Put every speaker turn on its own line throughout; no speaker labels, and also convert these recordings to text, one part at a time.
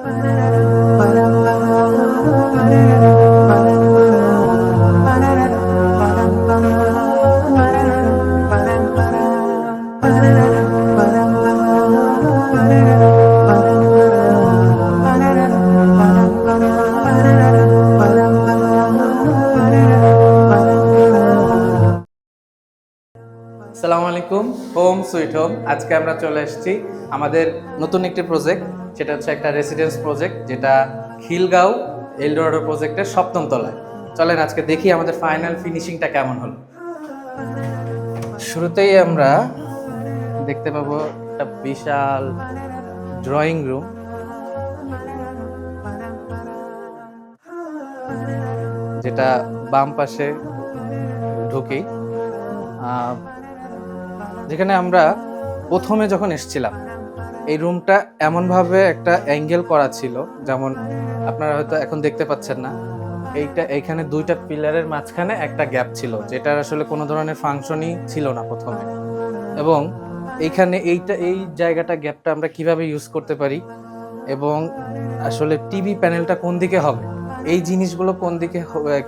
আসসালামু আলাইকুম home sweet home. আজকে আমরা চলে এসেছি আমাদের নতুন একটি প্রজেক্ট সেটা হচ্ছে একটা রেসিডেন্স প্রজেক্ট যেটা খিলগাঁও এলডোরাডো প্রজেক্টের সপ্তম তলায়। চলেন আজকে দেখি আমাদের ফাইনাল ফিনিশিংটা কেমন হলো। শুরুতেই আমরা দেখতে পাবো একটা বিশাল ড্রয়িং রুম যেটা বাম পাশে ঢুকেই। যেখানে আমরা প্রথমে যখন এসেছিলাম এই রুমটা এমনভাবে একটা অ্যাঙ্গেল করা ছিল, যেমন আপনারা হয়তো এখন দেখতে পাচ্ছেন না। এইটা, এইখানে দুইটা পিলারের মাঝখানে একটা গ্যাপ ছিল, যেটার আসলে কোনো ধরনের ফাংশনই ছিল না প্রথমে। এবং এইখানে এইটা, এই জায়গাটা গ্যাপটা আমরা কীভাবে ইউজ করতে পারি, এবং আসলে টিভি প্যানেলটা কোন দিকে হবে, এই জিনিসগুলো কোন দিকে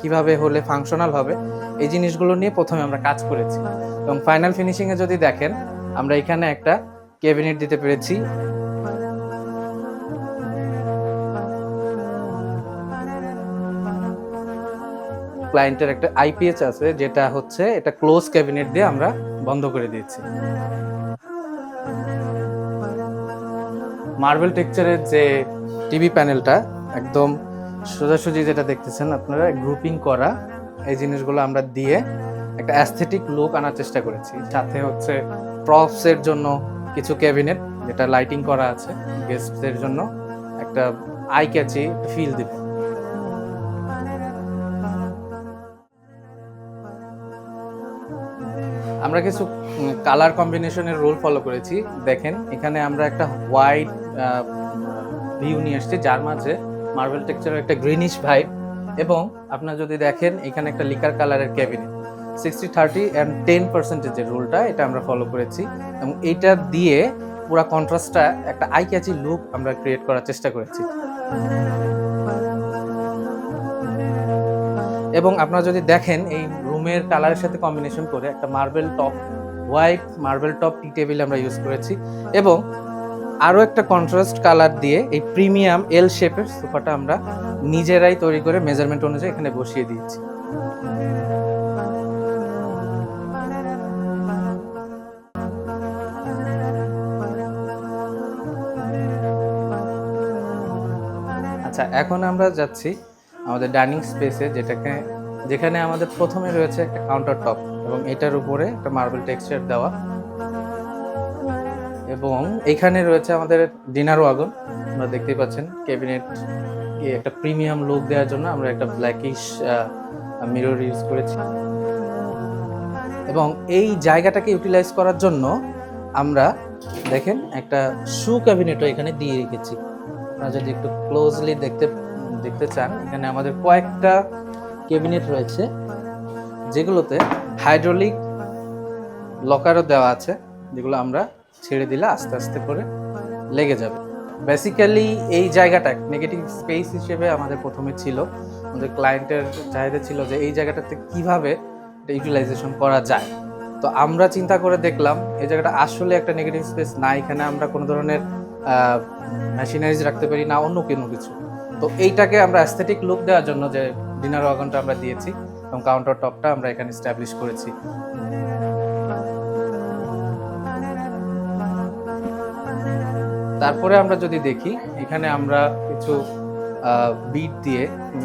কীভাবে হলে ফাংশনাল হবে, এই জিনিসগুলো নিয়ে প্রথমে আমরা কাজ করেছি। এবং ফাইনাল ফিনিশিংয়ে যদি দেখেন, আমরা এখানে একটা ক্যাবিনেট দিতে পেরেছি। ক্লায়েন্টের একটা আইপিএস আছে, যেটা হচ্ছে এটা ক্লোজ ক্যাবিনেট দিয়ে আমরা বন্ধ করে দিয়েছি। মার্বেল টেক্সচারের যে টিভি প্যানেলটা, একদম সোজাসুজি যেটা দেখতেছেন আপনারা, গ্রুপিং করা, এই জিনিসগুলো আমরা দিয়ে একটা অ্যাস্থেটিক লুক আনার চেষ্টা করেছি। সাথে হচ্ছে প্রপসের জন্য কিছু ক্যাবিনেট যেটা লাইটিং করা আছে গেস্টদের জন্য একটা আই ক্যাচি ফিল দিবে। আমরা কিছু কালার কম্বিনেশনের রোল ফলো করেছি। দেখেন, এখানে আমরা একটা হোয়াইট ভিউ নিয়ে এসেছি যার মাঝে মার্বেল টেক্সচারের একটা গ্রিনিশ ভাইব এবং আপনারা যদি দেখেন, এখানে একটা লিকার কালারের cabinet sixty thirty and ten পার্সেন্টেজের রুলটা এটা আমরা ফলো করেছি। এবং এইটা দিয়ে পুরো কন্ট্রাস্টটা একটা আই ক্যাচি লুক আমরা ক্রিয়েট করার চেষ্টা করেছি। এবং আপনারা যদি দেখেন, এই রুমের কালারের সাথে কম্বিনেশন করে একটা marble top white marble top tea table আমরা ইউজ করেছি। এবং আরও একটা কন্ট্রাস্ট কালার দিয়ে এই প্রিমিয়াম এল শেপের সোফাটা আমরা নিজেরাই তৈরি করে মেজারমেন্ট অনুযায়ী এখানে বসিয়ে দিয়েছি। আচ্ছা এখন আমরা যাচ্ছি আমাদের ডাইনিং স্পেসে যেটাকে, যেখানে আমাদের প্রথমে রয়েছে একটা কাউন্টার টপ এবং এটার উপরে একটা মার্বেল টেক্সচার দেওয়া। এবং এখানে রয়েছে আমাদের ডিনার ওয়াগন আপনারা দেখতেই পাচ্ছেন ক্যাবিনেট একটা প্রিমিয়াম লুক দেওয়ার জন্য আমরা একটা ব্ল্যাকিশ মিরর ইউজ করেছি। এবং এই জায়গাটাকে ইউটিলাইজ করার জন্য আমরা দেখেন একটা শু ক্যাবিনেটও এখানে দিয়ে রেখেছি। আপনারা যদি একটু ক্লোজলি দেখতে দেখতে চান, এখানে আমাদের কয়েকটা ক্যাবিনেট রয়েছে, যেগুলোতে হাইড্রোলিক লকারও দেওয়া আছে, যেগুলো আমরা ছেড়ে দিলে আস্তে আস্তে করে লেগে যাবে। বেসিক্যালি এই জায়গাটা নেগেটিভ স্পেস হিসেবে আমাদের প্রথমে ছিল। আমাদের ক্লায়েন্টের চাহিদা ছিল যে এই জায়গাটাতে কীভাবে ইউটিলাইজেশন করা যায়। তো আমরা চিন্তা করে দেখলাম, এই জায়গাটা আসলে একটা নেগেটিভ স্পেস না, এখানে আমরা কোনো ধরনের মেশিনারিজ রাখতে পারি না, অন্য কোনো কিছু। তো এইটাকে আমরা অ্যাস্থেটিক লুক দেওয়ার জন্য যে ডিনার ওয়াগনটা আমরা দিয়েছি এবং কাউন্টার টপটা আমরা এখানে স্ট্যাবলিশ করেছি। তারপরে আমরা যদি দেখি, এখানে আমরা কিছু বিট দিয়ে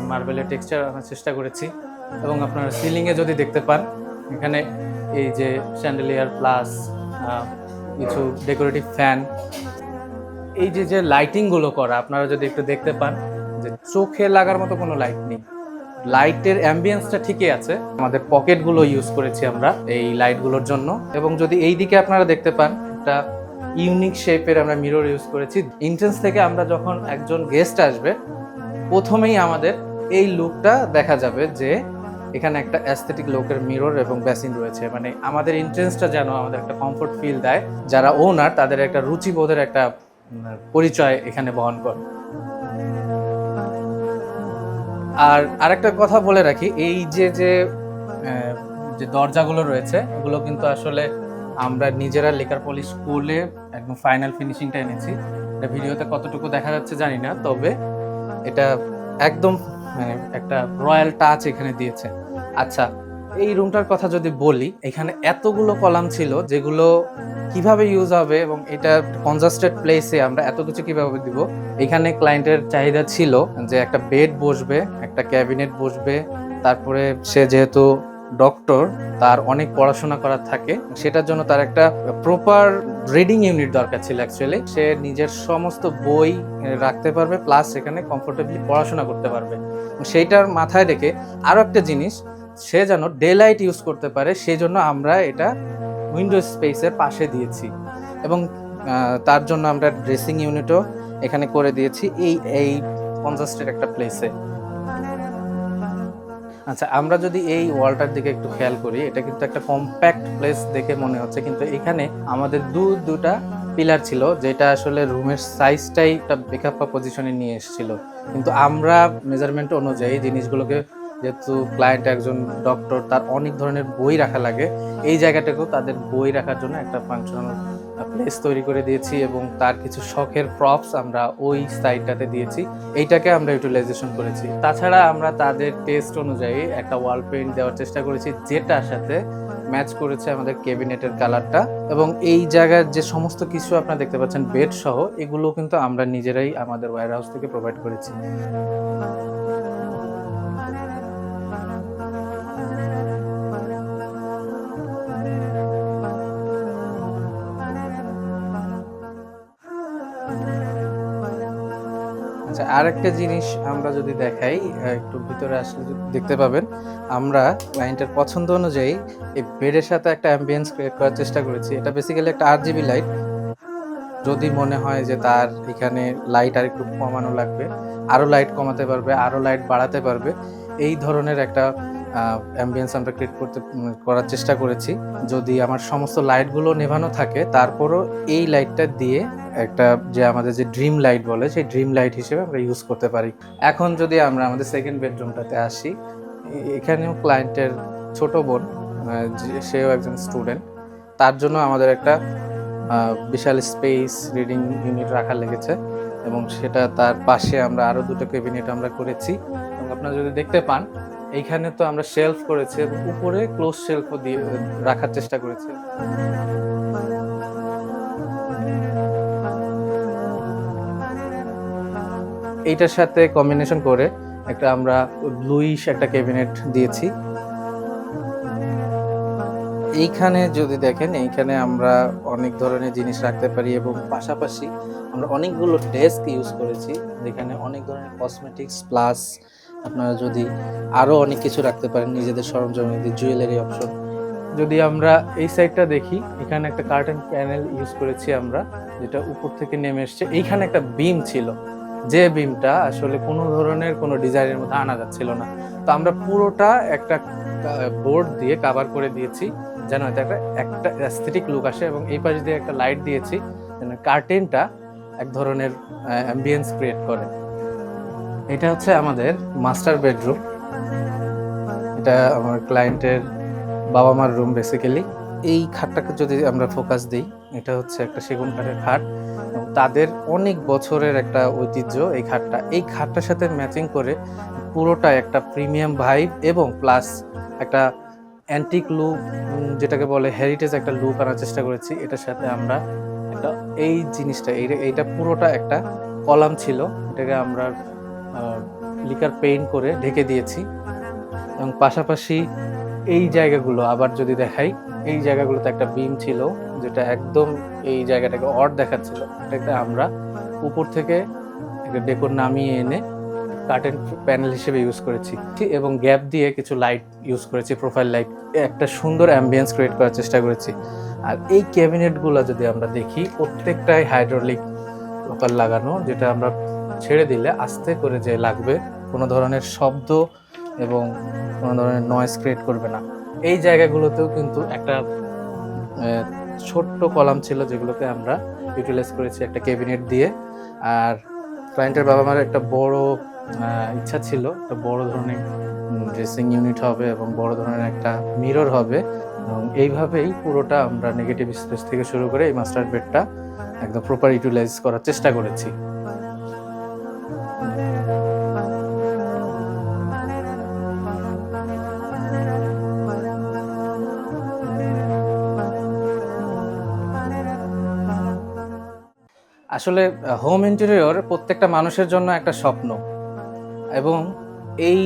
মার্বেলের টেক্সচার আনার চেষ্টা করেছি এবং আপনার সিলিংয়ে যদি দেখতে পান, এখানে এই যে স্যান্ডেলিয়ার প্লাস কিছু ডেকোরেটিভ ফ্যান এই যে যে লাইটিংগুলো করা, আপনারা যদি একটু দেখতে পান, যে চোখে লাগার মতো কোনো লাইট নেই। লাইটের অ্যাম্বিয়েন্সটা ঠিকই আছে। আমাদের পকেটগুলো ইউজ করেছি আমরা এই লাইটগুলোর জন্য। এবং যদি এই দিকে আপনারা দেখতে পান, একটা ইউনিক শেপের আমরা মিরর ইউজ করেছি। ইন্টেন্স থেকে আমরা যখন একজন গেস্ট আসবে, প্রথমেই আমাদের এই লুকটা দেখা যাবে যে, এখানে একটা অ্যাস্থেটিক লোকের মিরর এবং বেসিন রয়েছে। মানে আমাদের ইন্টেন্সটা যেন আমাদের একটা কমফোর্ট ফিল দেয়। যারা ওনার তাদের একটা রুচিবোধের একটা পরিচয় এখানে বহন করে। আর আরেকটা কথা বলে রাখি, এই যে যে যে দরজাগুলো রয়েছে, এগুলো কিন্তু আসলে আমরা নিজেরা লেকার স্কুলে একদম ফাইনাল ফিনিশিংটা এনেছি। এটা ভিডিওতে কতটুকু দেখা যাচ্ছে জানি না, তবে এটা একদম মানে একটা রয়্যাল টাচ এখানে দিয়েছে। আচ্ছা এই রুমটার কথা যদি বলি, এখানে এতগুলো কলাম ছিল যেগুলো কীভাবে ইউজ হবে এবং এটা কনজাস্টেড প্লেসে আমরা এত কিছু কীভাবে দিব? এখানে ক্লায়েন্টের চাহিদা ছিল যে একটা বেড বসবে, একটা ক্যাবিনেট বসবে, তারপরে সে যেহেতু ডক্টর তার অনেক পড়াশোনা করার থাকে, সেটার জন্য তার একটা প্রপার রিডিং ইউনিট দরকার ছিল অ্যাকচুয়ালি সে নিজের সমস্ত বই রাখতে পারবে প্লাস সেখানে কমফোর্টেবলি পড়াশোনা করতে পারবে। সেইটার মাথায় রেখে আরও একটা জিনিস সে যেন ডে লাইট ইউজ করতে পারে সেই জন্য আমরা এটা উইন্ডো স্পেসের পাশে দিয়েছি। এবং তার জন্য আমরা ড্রেসিং ইউনিটও এখানে করে দিয়েছি এই এই পঞ্চাশটির একটা প্লেসে আচ্ছা আমরা যদি এই ওয়ালটার দিকে একটু খেয়াল করি, এটা কিন্তু একটা কম্প্যাক্ট প্লেস দেখে মনে হচ্ছে, কিন্তু এখানে আমাদের দু, দুটা পিলার ছিল, যেটা আসলে রুমের সাইজটাই একটা বেকআপ পজিশনে নিয়ে এসেছিল। কিন্তু আমরা মেজারমেন্ট অনুযায়ী জিনিসগুলোকে যেহেতু ক্লায়েন্ট একজন ডক্টর তার অনেক ধরনের বই রাখা লাগে। এই জায়গাটাকেও তাদের বই রাখার জন্য একটা ফাংশনাল প্লেস তৈরি করে দিয়েছি এবং তার কিছু শখের প্রপস আমরা ওই সাইডটাতে দিয়েছি। এইটাকে আমরা ইউটিলাইজেশন করেছি। তাছাড়া আমরা তাদের টেস্ট অনুযায়ী একটা ওয়াল পেইন্ট দেওয়ার চেষ্টা করেছি, যেটার সাথে ম্যাচ করেছে আমাদের ক্যাবিনেটের কালারটা এবং এই জায়গার যে সমস্ত কিছু আপনারা দেখতে পাচ্ছেন বেড সহ, এগুলো কিন্তু আমরা নিজেরাই আমাদের ওয়্যার হাউস থেকে প্রোভাইড করেছি। আর একটা জিনিস আমরা যদি দেখাই একটু ভিতরে আসলে দেখতে পাবেন, আমরা ক্লায়েন্টের পছন্দ অনুযায়ী এই বেডের সাথে একটা অ্যাম্বিয়েন্স ক্রিয়েট করার চেষ্টা করেছি। এটা বেসিক্যালি একটা আর জিবি লাইট যদি মনে হয় যে তার এখানে লাইট আর একটু কমানো লাগবে আরও লাইট কমাতে পারবে আরও লাইট বাড়াতে পারবে, এই ধরনের একটা অ্যাম্বিয়েন্স আমরা ক্রিয়েট করতে করার চেষ্টা করেছি। যদি আমার সমস্ত লাইটগুলো নেভানো থাকে, তারপরও এই লাইটটা দিয়ে একটা যে আমাদের যে ড্রিম লাইট বলে, সেই ড্রিম লাইট হিসেবে আমরা ইউজ করতে পারি। এখন যদি আমরা আমাদের সেকেন্ড বেডরুমটাতে আসি এখানেও ক্লায়েন্টের ছোট বোন সেও একজন স্টুডেন্ট তার জন্য আমাদের একটা বিশাল স্পেস রিডিং ইউনিট রাখা লেগেছে এবং সেটা তার পাশে আমরা আরও দুটো ক্যাবিনেট আমরা করেছি। এবং আপনারা যদি দেখতে পান এইখানে তো আমরা শেলফ করেছি, উপরে ক্লোজ শেলফও দিয়ে রাখার চেষ্টা করেছি। এইটার সাথে কম্বিনেশন করে একটা আমরা ব্লুইশ একটা ক্যাবিনেট দিয়েছি। এইখানে যদি দেখেন, এইখানে আমরা অনেক ধরনের জিনিস রাখতে পারি এবং পাশাপাশি আমরা অনেকগুলো ডেস্ক ইউজ করেছি, যেখানে অনেক ধরনের কসমেটিক্স প্লাস আপনারা যদি আরও অনেক কিছু রাখতে পারেন, নিজেদের সরঞ্জাম জুয়েলারি অপশন যদি আমরা এই সাইডটা দেখি, এখানে একটা কার্টেন প্যানেল ইউজ করেছি আমরা, যেটা উপর থেকে নেমে এসছে। এইখানে একটা বিম ছিল। যে বিমটা আসলে কোনো ধরনের কোনো ডিজাইনের মধ্যে আনা যাচ্ছিল না। তো আমরা পুরোটা একটা বোর্ড দিয়ে কাভার করে দিয়েছি, যেন এটা একটা একটা অ্যাস্থেটিক লুক আসে এবং এই পাশ দিয়ে একটা লাইট দিয়েছি, যেন কার্টেনটা এক ধরনের অ্যাম্বিয়েন্স ক্রিয়েট করে। এটা হচ্ছে আমাদের মাস্টার বেডরুম এটা আমার ক্লায়েন্টের বাবা মার রুম বেসিক্যালি এই খাটটাকে যদি আমরা ফোকাস দিই, এটা হচ্ছে একটা সেগুন কাঠের খাট। তাদের অনেক বছরের একটা ঐতিহ্য এই খাটটা। এই খাটটার সাথে ম্যাচিং করে পুরোটা একটা প্রিমিয়াম ভাইব এবং প্লাস একটা অ্যান্টিক লুক যেটাকে বলে হেরিটেজ একটা লুক আনার চেষ্টা করেছি। এটার সাথে আমরা একটা, এই জিনিসটা, এই, এইটা পুরোটা একটা কলাম ছিল। এটাকে আমরা লিকার পেইন্ট করে ঢেকে দিয়েছি। এবং পাশাপাশি এই জায়গাগুলো আবার যদি দেখাই, এই জায়গাগুলোতে একটা বিম ছিল, যেটা একদম এই জায়গাটাকে অট দেখাচ্ছিল। এটাকে আমরা উপর থেকে একটা ডেকোর নামিয়ে এনে কার্টেন প্যানেল হিসেবে ইউজ করেছি। এবং গ্যাপ দিয়ে কিছু লাইট ইউজ করেছি, প্রোফাইল লাইট। একটা সুন্দর অ্যাম্বিয়েন্স ক্রিয়েট করার চেষ্টা করেছি। আর এই ক্যাবিনেটগুলো যদি আমরা দেখি, প্রত্যেকটাই হাইড্রোলিক লোকাল লাগানো, যেটা আমরা ছেড়ে দিলে আস্তে করে যে লাগবে, কোনো ধরনের শব্দ এবং কোনো ধরনের নয়েজ ক্রিয়েট করবে না। এই জায়গাগুলোতেও কিন্তু একটা ছোট্ট কলাম ছিল যেগুলোকে আমরা ইউটিলাইজ করেছি একটা ক্যাবিনেট দিয়ে। আর ক্লায়েন্টের বাবা মার একটা বড় ইচ্ছা ছিল, একটা বড় ধরনের ড্রেসিং ইউনিট হবে এবং বড় ধরনের একটা মিরর হবে। এবং এইভাবেই পুরোটা আমরা নেগেটিভ স্পেস থেকে শুরু করে এই মাস্টার বেডটা একদম প্রপার ইউটিলাইজ করার চেষ্টা করেছি। আসলে হোম ইন্টেরিয়র প্রত্যেকটা মানুষের জন্য একটা স্বপ্ন। এবং এই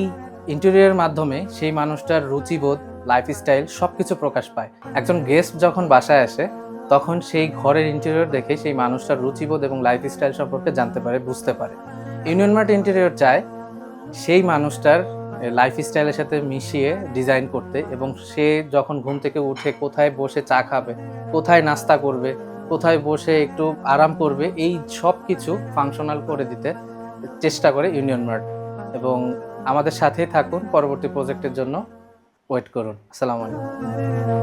ইন্টেরিয়রের মাধ্যমে সেই মানুষটার রুচিবোধ লাইফস্টাইল সব কিছু প্রকাশ পায়। একজন গেস্ট যখন বাসায় আসে, তখন সেই ঘরের ইন্টেরিয়র দেখে সেই মানুষটার রুচিবোধ এবং লাইফস্টাইল সম্পর্কে জানতে পারে, বুঝতে পারে। ইউনিয়ন মার্ট ইন্টেরিয়র চায় সেই মানুষটার লাইফস্টাইলের সাথে মিশিয়ে ডিজাইন করতে এবং সে যখন ঘুম থেকে উঠে কোথায় বসে চা খাবে, কোথায় নাস্তা করবে কোথায় বসে একটু আরাম করবে, এই সব কিছু ফাংশনাল করে দিতে চেষ্টা করে ইউনিয়ন মার্ট এবং আমাদের সাথেই থাকুন, পরবর্তী প্রজেক্টের জন্য ওয়েট করুন। আসসালামু আলাইকুম।